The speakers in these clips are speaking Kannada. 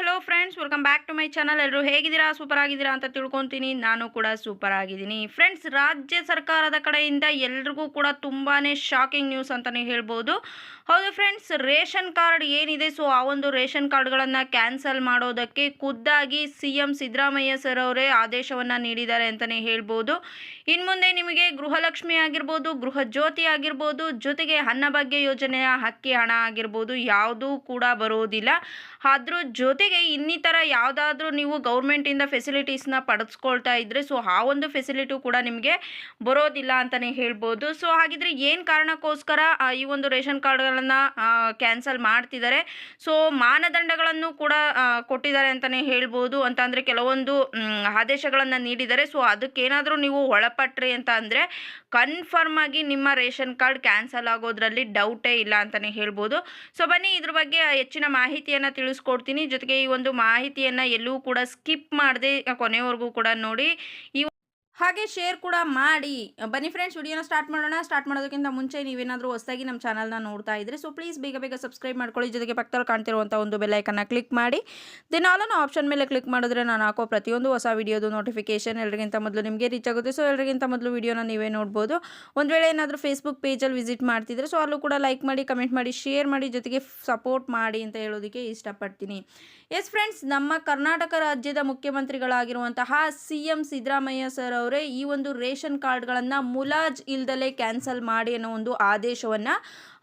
Hello friends, welcome back to my channel. ಎಲ್ಲರೂ ಹೇಗಿದ್ದೀರಾ? ಸೂಪರ್ ಆಗಿದ್ದೀರಾ ಅಂತ ತಿಳ್ಕೊತೀನಿ. ನಾನು ಕೂಡ ಸೂಪರ್ ಆಗಿದ್ದೀನಿ ಫ್ರೆಂಡ್ಸ್, ರಾಜ್ಯ ಸರ್ಕಾರದ ಕಡೆಯಿಂದ ಎಲ್ರಿಗೂ ಕೂಡ ತುಂಬಾ ಶಾಕಿಂಗ್ ನ್ಯೂಸ್ ಅಂತಲೇ ಹೇಳ್ಬೋದು. ಹೌದು ಫ್ರೆಂಡ್ಸ್, ರೇಷನ್ ಕಾರ್ಡ್ ಏನಿದೆ? ಸೊ ಆ ಒಂದು ರೇಷನ್ ಕಾರ್ಡ್ಗಳನ್ನು ಕ್ಯಾನ್ಸಲ್ ಮಾಡೋದಕ್ಕೆ ಖುದ್ದಾಗಿ ಸಿ ಎಂ ಸಿದ್ದರಾಮಯ್ಯ ಸರ್ ಅವರೇ ಆದೇಶವನ್ನು ನೀಡಿದ್ದಾರೆ ಅಂತಲೇ ಹೇಳ್ಬೋದು. ಇನ್ನು ಮುಂದೆ ನಿಮಗೆ ಗೃಹಲಕ್ಷ್ಮಿ ಆಗಿರ್ಬೋದು ಗೃಹ ಜ್ಯೋತಿ ಆಗಿರ್ಬೋದು, ಜೊತೆಗೆ ಅನ್ನಭಾಗ್ಯ ಯೋಜನೆಯ ಹಕ್ಕಿ ಹಣ ಆಗಿರ್ಬೋದು, ಯಾವುದೂ ಕೂಡ ಬರೋದಿಲ್ಲ. ಅದ್ರ ಜೊತೆಗೆ ಇನ್ನಿತರ ಯಾವುದಾದ್ರೂ ನೀವು ಗೌರ್ಮೆಂಟಿಂದ ಫೆಸಿಲಿಟೀಸ್ನ ಪಡೆದುಕೊಳ್ತಾ ಇದ್ದರೆ ಸೊ ಆ ಒಂದು ಫೆಸಿಲಿಟಿ ಕೂಡ ನಿಮಗೆ ಬರೋದಿಲ್ಲ ಅಂತಲೇ ಹೇಳ್ಬೋದು. ಸೊ ಹಾಗಿದ್ರೆ ಏನು ಕಾರಣಕ್ಕೋಸ್ಕರ ಈ ಒಂದು ರೇಷನ್ ಕಾರ್ಡ್ಗಳನ್ನು ಕ್ಯಾನ್ಸಲ್ ಮಾಡ್ತಿದ್ದಾರೆ? ಸೊ ಮಾನದಂಡಗಳನ್ನು ಕೂಡ ಕೊಟ್ಟಿದ್ದಾರೆ ಅಂತಲೇ ಹೇಳ್ಬೋದು. ಅಂತ ಅಂದರೆ ಕೆಲವೊಂದು ಆದೇಶಗಳನ್ನು ನೀಡಿದ್ದಾರೆ. ಸೊ ಅದಕ್ಕೇನಾದರೂ ನೀವು ಒಳಪಟ್ರಿ ಅಂತ ಅಂದರೆ ಕನ್ಫರ್ಮ್ ಆಗಿ ನಿಮ್ಮ ರೇಷನ್ ಕಾರ್ಡ್ ಕ್ಯಾನ್ಸಲ್ ಆಗೋದ್ರಲ್ಲಿ ಡೌಟೇ ಇಲ್ಲ ಅಂತಲೇ ಹೇಳ್ಬೋದು. ಸೊ ಬನ್ನಿ ಇದ್ರ ಬಗ್ಗೆ ಹೆಚ್ಚಿನ ಮಾಹಿತಿಯನ್ನು ತಿಳಿಸ್ಕೊಡ್ತೀನಿ. ಜೊತೆಗೆ ಈ ಒಂದು ಮಾಹಿತಿಯನ್ನು ಎಲ್ಲೂ ಕೂಡ ಸ್ಕಿಪ್ ಮಾಡದೆ ಕೊನೆವರೆಗೂ ಕೂಡ ನೋಡಿ. ಈ ಹಾಗೆ ಶೇರ್ ಕೂಡ ಮಾಡಿ. ಬನ್ನಿ ಫ್ರೆಂಡ್ಸ್ ವಿಡಿಯೋನ ಸ್ಟಾರ್ಟ್ ಮಾಡೋಣ. ಸ್ಟಾರ್ಟ್ ಮಾಡೋದಕ್ಕಿಂತ ಮುಂಚೆ ನೀವೇನಾದರೂ ಹೊಸದಾಗಿ ನಮ್ಮ ಚಾನಲ್ನ ನೋಡ್ತಾ ಇದ್ದರೆ ಸೊ ಪ್ಲೀಸ್ ಬೇಗ ಬೇಗ ಸಬ್ಸ್ಕ್ರೈಬ್ ಮಾಡ್ಕೊಳ್ಳಿ. ಜೊತೆಗೆ ಪಕ್ಕದಲ್ಲಿ ಕಾಣ್ತಿರುವಂಥ ಒಂದು ಬೆಲ್ಲೈಕನ್ನ ಕ್ಲಿಕ್ ಮಾಡಿ. ದೆನ್ ಆಲನ್ನು ಆಪ್ಷನ್ ಮೇಲೆ ಕ್ಲಿಕ್ ಮಾಡಿದ್ರೆ ನಾನು ಹಾಕೋ ಪ್ರತಿಯೊಂದು ಹೊಸ ವಿಡಿಯೋದು ನೋಟಿಫಿಕೇಶನ್ ಎಲ್ಲರಿಗಿಂತ ಮೊದಲು ನಿಮಗೆ ರೀಚ್ ಆಗುತ್ತೆ. ಸೊ ಎಲ್ಲರಿಗಿಂತ ಮೊದಲು ವಿಡಿಯೋನ ನೀವೇ ನೋಡ್ಬೋದು. ಒಂದು ವೇಳೆ ಏನಾದರೂ ಫೇಸ್ಬುಕ್ ಪೇಜಲ್ಲಿ ವಿಸಿಟ್ ಮಾಡ್ತಿದ್ರೆ ಸೊ ಅಲ್ಲೂ ಕೂಡ ಲೈಕ್ ಮಾಡಿ ಕಮೆಂಟ್ ಮಾಡಿ ಶೇರ್ ಮಾಡಿ, ಜೊತೆಗೆ ಸಪೋರ್ಟ್ ಮಾಡಿ ಅಂತ ಹೇಳೋದಕ್ಕೆ ಇಷ್ಟಪಡ್ತೀನಿ. ಎಸ್ ಫ್ರೆಂಡ್ಸ್ ನಮ್ಮ ಕರ್ನಾಟಕ ರಾಜ್ಯದ ಮುಖ್ಯಮಂತ್ರಿಗಳಾಗಿರುವಂತಹ ಸಿ ಎಂ ಸಿದ್ದರಾಮಯ್ಯ ಸರ್ ಈ ಒಂದು ರೇಷನ್ ಕಾರ್ಡ್ಗಳನ್ನು ಮುಲಾಜ್ ಇಲ್ದಲೆ ಕ್ಯಾನ್ಸಲ್ ಮಾಡಿ ಅನ್ನೋ ಒಂದು ಆದೇಶವನ್ನು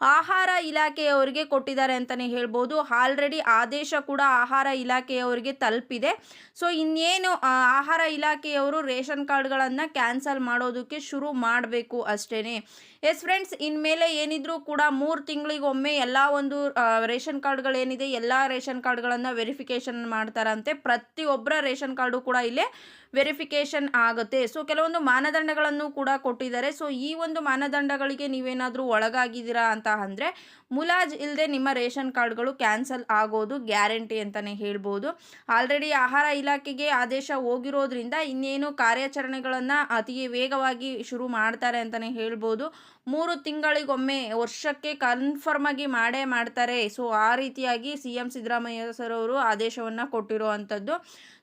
ಆಹಾರ ಇಲಾಖೆಯವರಿಗೆ ಕೊಟ್ಟಿದ್ದಾರೆ ಅಂತಲೇ ಹೇಳ್ಬೋದು. ಆಲ್ರೆಡಿ ಆದೇಶ ಕೂಡ ಆಹಾರ ಇಲಾಖೆಯವರಿಗೆ ತಲುಪಿದೆ. ಸೊ ಇನ್ನೇನು ಆಹಾರ ಇಲಾಖೆಯವರು ರೇಷನ್ ಕಾರ್ಡ್ಗಳನ್ನು ಕ್ಯಾನ್ಸಲ್ ಮಾಡೋದಕ್ಕೆ ಶುರು ಮಾಡಬೇಕು ಅಷ್ಟೇ ಎಸ್ ಫ್ರೆಂಡ್ಸ್ ಇನ್ಮೇಲೆ ಏನಿದ್ರೂ ಕೂಡ ಮೂರು ತಿಂಗಳಿಗೊಮ್ಮೆ ಎಲ್ಲ ಒಂದು ರೇಷನ್ ಕಾರ್ಡ್ಗಳೇನಿದೆ, ಎಲ್ಲ ರೇಷನ್ ಕಾರ್ಡ್ಗಳನ್ನು ವೆರಿಫಿಕೇಷನ್ ಮಾಡ್ತಾರಂತೆ. ಪ್ರತಿಯೊಬ್ಬರ ರೇಷನ್ ಕಾರ್ಡು ಕೂಡ ಇಲ್ಲೇ ವೆರಿಫಿಕೇಷನ್ ಆಗುತ್ತೆ. ಸೊ ಕೆಲವೊಂದು ಮಾನದಂಡಗಳನ್ನು ಕೂಡ ಕೊಟ್ಟಿದ್ದಾರೆ. ಸೊ ಈ ಒಂದು ಮಾನದಂಡಗಳಿಗೆ ನೀವೇನಾದರೂ ಒಳಗಾಗಿದ್ದೀರಾ ಅಂತ ಅಂದರೆ ಮುಲಾಜ್ ಇಲ್ಲದೆ ನಿಮ್ಮ ರೇಷನ್ ಕಾರ್ಡ್ಗಳು ಕ್ಯಾನ್ಸಲ್ ಆಗೋದು ಗ್ಯಾರಂಟಿ ಅಂತಲೇ ಹೇಳ್ಬೋದು. ಆಲ್ರೆಡಿ ಆಹಾರ ಇಲಾಖೆಗೆ ಆದೇಶ ಹೋಗಿರೋದ್ರಿಂದ ಇನ್ನೇನು ಕಾರ್ಯಾಚರಣೆಗಳನ್ನು ಅತಿ ವೇಗವಾಗಿ ಶುರು ಮಾಡ್ತಾರೆ ಅಂತಲೇ ಹೇಳ್ಬೋದು. ಮೂರು ತಿಂಗಳಿಗೊಮ್ಮೆ ವರ್ಷಕ್ಕೆ ಕನ್ಫರ್ಮ್ ಆಗಿ ಮಾಡೇ ಮಾಡ್ತಾರೆ. ಸೊ ಆ ರೀತಿಯಾಗಿ ಸಿ ಎಂ ಸಿದ್ದರಾಮಯ್ಯ ಸರ್ ಅವರು ಆದೇಶವನ್ನು ಕೊಟ್ಟಿರೋ ಅಂಥದ್ದು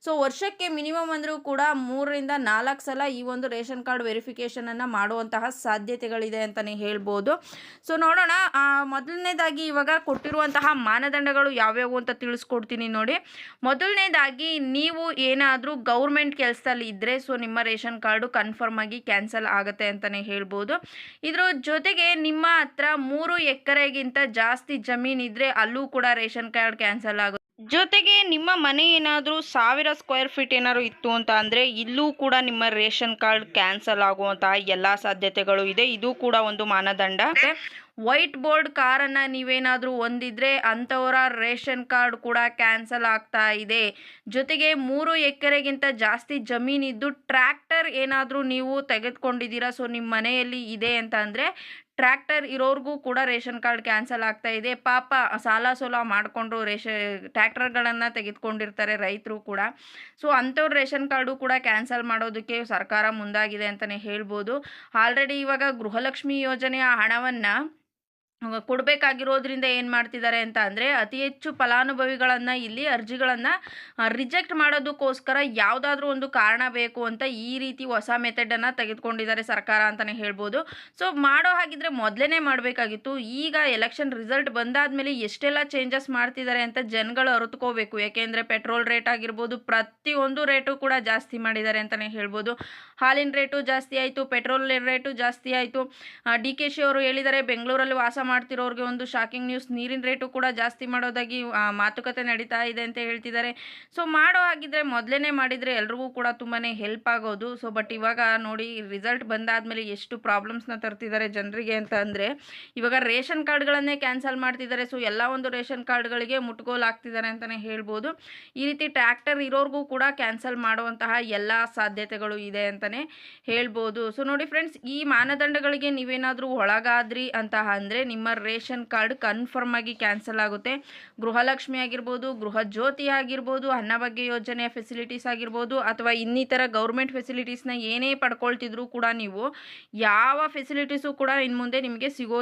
ಸೊ ವರ್ಷಕ್ಕೆ ಮಿನಿಮಮ್ ಅಂದರೂ ಕೂಡ ಮೂರರಿಂದ ನಾಲ್ಕು ಸಲ ಈ ಒಂದು ರೇಷನ್ ಕಾರ್ಡ್ ವೆರಿಫಿಕೇಷನನ್ನು ಮಾಡುವಂತಹ ಸಾಧ್ಯತೆಗಳಿದೆ ಅಂತಲೇ ಹೇಳ್ಬೋದು. ಸೊ ನೋಡೋಣ. ಮೊದಲನೇದಾಗಿ ಇವಾಗ ಕೊಟ್ಟಿರುವಂತಹ ಮಾನದಂಡಗಳು ಯಾವ್ಯಾವು ಅಂತ ತಿಳಿಸ್ಕೊಡ್ತೀನಿ ನೋಡಿ. ಮೊದಲನೇದಾಗಿ ನೀವು ಏನಾದರೂ ಗೌರ್ಮೆಂಟ್ ಕೆಲಸದಲ್ಲಿ ಇದ್ದರೆ ಸೊ ನಿಮ್ಮ ರೇಷನ್ ಕಾರ್ಡು ಕನ್ಫರ್ಮ್ ಆಗಿ ಕ್ಯಾನ್ಸಲ್ ಆಗುತ್ತೆ ಅಂತಲೇ ಹೇಳ್ಬೋದು. ಇದ್ರ ಜೊತೆಗೆ ನಿಮ್ಮ ಹತ್ರ ಮೂರು ಎಕರೆಗಿಂತ ಜಾಸ್ತಿ ಜಮೀನಿದ್ರೆ ಅಲ್ಲೂ ಕೂಡ ರೇಷನ್ ಕಾರ್ಡ್ ಕ್ಯಾನ್ಸಲ್ ಆಗುತ್ತೆ. ಜೊತೆಗೆ ನಿಮ್ಮ ಮನೆ ಏನಾದರೂ ಸಾವಿರ ಸ್ಕ್ವೇರ್ ಫೀಟ್ ಏನಾದರೂ ಇತ್ತು ಅಂತ ಅಂದರೆ, ಇಲ್ಲೂ ಕೂಡ ನಿಮ್ಮ ರೇಷನ್ ಕಾರ್ಡ್ ಕ್ಯಾನ್ಸಲ್ ಆಗುವಂತಹ ಎಲ್ಲ ಸಾಧ್ಯತೆಗಳು ಇದೆ. ಇದು ಕೂಡ ಒಂದು ಮಾನದಂಡ. ವೈಟ್ ಬೋರ್ಡ್ ಕಾರನ್ನು ನೀವೇನಾದರೂ ಹೊಂದಿದ್ರೆ ಅಂಥವರ ರೇಷನ್ ಕಾರ್ಡ್ ಕೂಡ ಕ್ಯಾನ್ಸಲ್ ಆಗ್ತಾ ಇದೆ. ಜೊತೆಗೆ ಮೂರು ಎಕರೆಗಿಂತ ಜಾಸ್ತಿ ಜಮೀನಿದ್ದು ಟ್ರ್ಯಾಕ್ಟರ್ ಏನಾದರೂ ನೀವು ತೆಗೆದುಕೊಂಡಿದ್ದೀರಾ? ಸೊ, ನಿಮ್ಮ ಮನೆಯಲ್ಲಿ ಇದೆ ಅಂತ ಅಂದರೆ ಟ್ರ್ಯಾಕ್ಟರ್ ಇರೋರಿಗೂ ಕೂಡ ರೇಷನ್ ಕಾರ್ಡ್ ಕ್ಯಾನ್ಸಲ್ ಆಗ್ತಾ ಇದೆ. ಪಾಪ ಸಾಲ ಸೋಲ ಮಾಡಿಕೊಂಡು ರೇಷ, ಟ್ರ್ಯಾಕ್ಟರ್ಗಳನ್ನು ತೆಗೆದುಕೊಂಡಿರ್ತಾರೆ ರೈತರು ಕೂಡ. ಸೊ, ಅಂಥವ್ರ ರೇಷನ್ ಕಾರ್ಡು ಕೂಡ ಕ್ಯಾನ್ಸಲ್ ಮಾಡೋದಕ್ಕೆ ಸರ್ಕಾರ ಮುಂದಾಗಿದೆ ಅಂತಲೇ ಹೇಳ್ಬೋದು. ಆಲ್ರೆಡಿ ಇವಾಗ ಗೃಹಲಕ್ಷ್ಮಿ ಯೋಜನೆಯ ಹಣವನ್ನು ಕೊಡಬೇಕಾಗಿರೋದ್ರಿಂದ ಏನು ಮಾಡ್ತಿದ್ದಾರೆ ಅಂತ ಅಂದರೆ ಅತಿ ಹೆಚ್ಚು ಫಲಾನುಭವಿಗಳನ್ನು ಇಲ್ಲಿ ಅರ್ಜಿಗಳನ್ನು ರಿಜೆಕ್ಟ್ ಮಾಡೋದಕ್ಕೋಸ್ಕರ ಯಾವುದಾದ್ರೂ ಒಂದು ಕಾರಣ ಬೇಕು ಅಂತ ಈ ರೀತಿ ಹೊಸ ಮೆಥಡನ್ನು ತೆಗೆದುಕೊಂಡಿದ್ದಾರೆ ಸರ್ಕಾರ ಅಂತಲೇ ಹೇಳ್ಬೋದು. ಸೊ ಮಾಡೋ ಹಾಗಿದ್ರೆ ಮೊದಲೇ ಮಾಡಬೇಕಾಗಿತ್ತು. ಈಗ ಎಲೆಕ್ಷನ್ ರಿಸಲ್ಟ್ ಬಂದಾದಮೇಲೆ ಎಷ್ಟೆಲ್ಲ ಚೇಂಜಸ್ ಮಾಡ್ತಿದ್ದಾರೆ ಅಂತ ಜನಗಳು ಅರಿತುಕೋಬೇಕು. ಯಾಕೆಂದರೆ ಪೆಟ್ರೋಲ್ ರೇಟ್ ಆಗಿರ್ಬೋದು, ಪ್ರತಿಯೊಂದು ರೇಟು ಕೂಡ ಜಾಸ್ತಿ ಮಾಡಿದ್ದಾರೆ ಅಂತಲೇ ಹೇಳ್ಬೋದು. ಹಾಲಿನ ರೇಟು ಜಾಸ್ತಿ ಆಯಿತು ಪೆಟ್ರೋಲ್ ರೇಟು ಜಾಸ್ತಿ ಆಯಿತು. ಡಿ ಕೆ ಶಿ ಅವರು ಹೇಳಿದ್ದಾರೆ, ಬೆಂಗಳೂರಲ್ಲಿ ವಾಸ ಮಾಡ್ತಿರೋರಿಗೆ ಒಂದು ಶಾಕಿಂಗ್ ನ್ಯೂಸ್ ನೀರಿನ ರೇಟು ಕೂಡ ಜಾಸ್ತಿ ಮಾಡೋದಾಗಿ ಮಾತುಕತೆ ನಡೀತಾ ಇದೆ ಅಂತ ಹೇಳ್ತಿದ್ದಾರೆ. ಸೊ ಮಾಡೋ ಹಾಗಿದ್ರೆ ಮೊದಲೇ ಮಾಡಿದರೆ ಎಲ್ರಿಗೂ ಕೂಡ ತುಂಬಾ ಹೆಲ್ಪ್ ಆಗೋದು. ಸೊ ಬಟ್ ಇವಾಗ ನೋಡಿ ರಿಸಲ್ಟ್ ಬಂದಾದಮೇಲೆ ಎಷ್ಟು ಪ್ರಾಬ್ಲಮ್ಸ್ನ ತರ್ತಿದ್ದಾರೆ ಜನರಿಗೆ ಅಂತ ಅಂದರೆ, ಇವಾಗ ರೇಷನ್ ಕಾರ್ಡ್ಗಳನ್ನೇ ಕ್ಯಾನ್ಸಲ್ ಮಾಡ್ತಿದ್ದಾರೆ. ಸೊ ಎಲ್ಲ ಒಂದು ರೇಷನ್ ಕಾರ್ಡ್ಗಳಿಗೆ ಮುಟ್ಗೋಲ್ ಆಗ್ತಿದ್ದಾರೆ ಅಂತಲೇ ಹೇಳ್ಬೋದು. ಈ ರೀತಿ ಟ್ರ್ಯಾಕ್ಟರ್ ಇರೋರಿಗೂ ಕೂಡ ಕ್ಯಾನ್ಸಲ್ ಮಾಡುವಂತಹ ಎಲ್ಲ ಸಾಧ್ಯತೆಗಳು ಇದೆ ಅಂತಲೇ ಹೇಳ್ಬೋದು. ಸೊ ನೋಡಿ ಫ್ರೆಂಡ್ಸ್ ಈ ಮಾನದಂಡಗಳಿಗೆ ನೀವೇನಾದರೂ ಒಳಗಾದ್ರಿ ಅಂತ ಅಂದರೆ, ನಿಮ್ಮ ರೇಷನ್ ಕಾರ್ಡ್ ಕನ್ಫರ್ಮ್ ಆಗಿ ಕ್ಯಾನ್ಸಲ್ ಆಗುತ್ತೆ. ಗೃಹಲಕ್ಷ್ಮಿ ಆಗಿರ್ಬೋದು ಗೃಹ ಜ್ಯೋತಿ ಆಗಿರ್ಬೋದು ಅನ್ನಭಾಗ್ಯ ಯೋಜನೆಯ ಫೆಸಿಲಿಟೀಸ್ ಆಗಿರ್ಬೋದು, ಅಥವಾ ಇನ್ನಿತರ ಗೌರ್ಮೆಂಟ್ ಫೆಸಿಲಿಟೀಸ್ನ ಏನೇ ಪಡ್ಕೊಳ್ತಿದ್ರು ಕೂಡ ನೀವು ಯಾವ ಫೆಸಿಲಿಟೀಸು ಕೂಡ ಇನ್ನು ಮುಂದೆ ನಿಮಗೆ ಸಿಗೋ